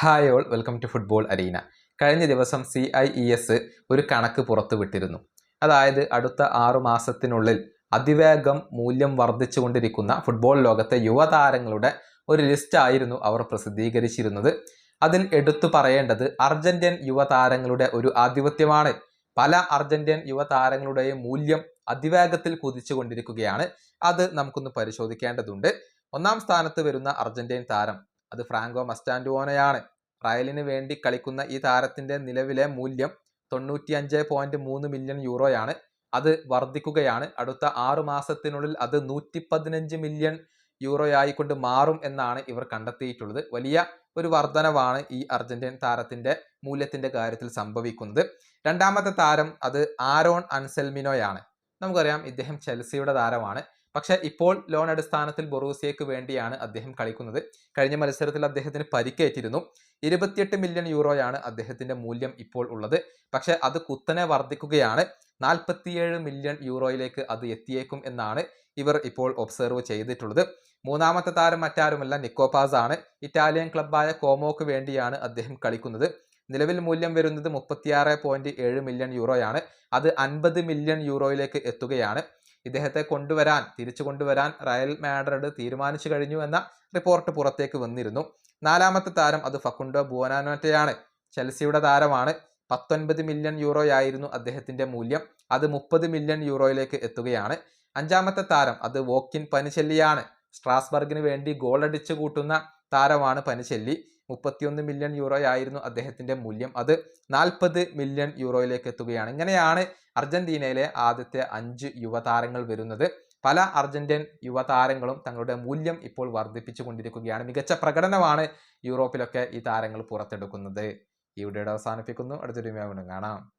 Hi all welcome to football arena കഴിഞ്ഞ ദിവസം C I E S ഒരു കണക്ക് പുറത്തുവിട്ടിരുന്നു അതായത് അടുത്ത ആറു മാസത്തിനുള്ളിൽ അതിവേഗം മൂല്യം വർദ്ധിച്ചുകൊണ്ടിരിക്കുന്ന ഫുട്ബോൾ ലോകത്തെ യുവതാരങ്ങളുടെ ഒരു ലിസ്റ്റ് ആയിരുന്നു അവർ പ്രസിദ്ധീകരിച്ചിരുന്നത്. അതിൽ എടുത്തു പറയേണ്ടത് അർജന്റീൻ യുവതാരങ്ങളുടെ ഒരു ആധിപത്യമാണ്. പല അർജന്റീൻ യുവതാരങ്ങളുടെയും മൂല്യം അതിവേഗത്തിൽ കുതിച്ചുകൊണ്ടിരിക്കുകയാണ്. അത് നമുക്കൊന്ന് പരിശോധിക്കേണ്ടതുണ്ട്. ഒന്നാം സ്ഥാനത്ത് വരുന്ന അർജന്റീൻ താരം അത് ഫ്രാങ്കോ മസ്റ്റാൻഡുവോനയാണ്. റയലിന് വേണ്ടി കളിക്കുന്ന ഈ താരത്തിന്റെ നിലവിലെ മൂല്യം തൊണ്ണൂറ്റി അഞ്ച് പോയിന്റ് മൂന്ന് മില്യൺ യൂറോയാണ്. അത് വർദ്ധിക്കുകയാണ്. അടുത്ത ആറു മാസത്തിനുള്ളിൽ അത് നൂറ്റി പതിനഞ്ച് മില്യൺ യൂറോയായിക്കൊണ്ട് മാറും എന്നാണ് ഇവർ കണ്ടെത്തിയിട്ടുള്ളത്. വലിയ ഒരു വർധനവാണ് ഈ അർജന്റീൻ താരത്തിന്റെ മൂല്യത്തിന്റെ കാര്യത്തിൽ സംഭവിക്കുന്നത്. രണ്ടാമത്തെ താരം അത് ആരോൺ അൻസെൽമിനോയാണ്. നമുക്കറിയാം ഇദ്ദേഹം ചെൽസിയുടെ താരമാണ്. പക്ഷെ ഇപ്പോൾ ലോൺ അടിസ്ഥാനത്തിൽ ബൊറൂസിയക്ക് വേണ്ടിയാണ് അദ്ദേഹം കളിക്കുന്നത്. കഴിഞ്ഞ മത്സരത്തിൽ അദ്ദേഹത്തിന് പരിക്കേറ്റിരുന്നു. ഇരുപത്തിയെട്ട് മില്യൺ യൂറോയാണ് അദ്ദേഹത്തിന്റെ മൂല്യം ഇപ്പോൾ ഉള്ളത്. പക്ഷെ അത് കുത്തനെ വർദ്ധിക്കുകയാണ്. നാൽപ്പത്തിയേഴ് മില്യൺ യൂറോയിലേക്ക് അത് എത്തിയേക്കും എന്നാണ് ഇവർ ഇപ്പോൾ ഒബ്സർവ് ചെയ്തിട്ടുള്ളത്. മൂന്നാമത്തെ താരം മറ്റാരുമല്ല നിക്കോപാസ് ആണ്. ഇറ്റാലിയൻ ക്ലബായ കോമോക്ക് വേണ്ടിയാണ് അദ്ദേഹം കളിക്കുന്നത്. നിലവിൽ മൂല്യം വരുന്നത് മുപ്പത്തിയാറ് പോയിന്റ് ഏഴ് മില്യൺ യൂറോയാണ്. അത് അൻപത് മില്യൺ യൂറോയിലേക്ക് എത്തുകയാണ്. ഇദ്ദേഹത്തെ കൊണ്ടുവരാൻ തിരിച്ചു കൊണ്ടുവരാൻ റയൽ മാഡ്രിഡ് തീരുമാനിച്ചു കഴിഞ്ഞു എന്ന റിപ്പോർട്ട് പുറത്തേക്ക് വന്നിരുന്നു. നാലാമത്തെ താരം അത് ഫക്കുണ്ടോ ബുവനാനോറ്റയാണ്. ചെൽസിയുടെ താരമാണ്. പത്തൊൻപത് മില്യൺ യൂറോയായിരുന്നു അദ്ദേഹത്തിന്റെ മൂല്യം. അത് മുപ്പത് മില്യൺ യൂറോയിലേക്ക് എത്തുകയാണ്. അഞ്ചാമത്തെ താരം അത് വോക്കിൻ പനിശല്യാണ് സ്ട്രാസ്ബർഗിന് വേണ്ടി ഗോൾ അടിച്ചു കൂട്ടുന്ന താരമാണ് പനിച്ചെല്ലി മുപ്പത്തിയൊന്ന് മില്യൺ യൂറോ ആയിരുന്നു അദ്ദേഹത്തിന്റെ മൂല്യം. അത് നാൽപ്പത് മില്യൺ യൂറോയിലേക്ക് എത്തുകയാണ്. ഇങ്ങനെയാണ് അർജന്റീനയിലെ ആദ്യത്തെ അഞ്ച് യുവതാരങ്ങൾ വരുന്നത്. പല അർജന്റീൻ യുവതാരങ്ങളും തങ്ങളുടെ മൂല്യം ഇപ്പോൾ വർദ്ധിപ്പിച്ചു കൊണ്ടിരിക്കുകയാണ്. മികച്ച പ്രകടനമാണ് യൂറോപ്പിലൊക്കെ ഈ താരങ്ങൾ പുറത്തെടുക്കുന്നത്. ഈ വീഡിയോയുടെ അവസാനിപ്പിക്കുന്നു. അടുത്തൊരു കാണാം.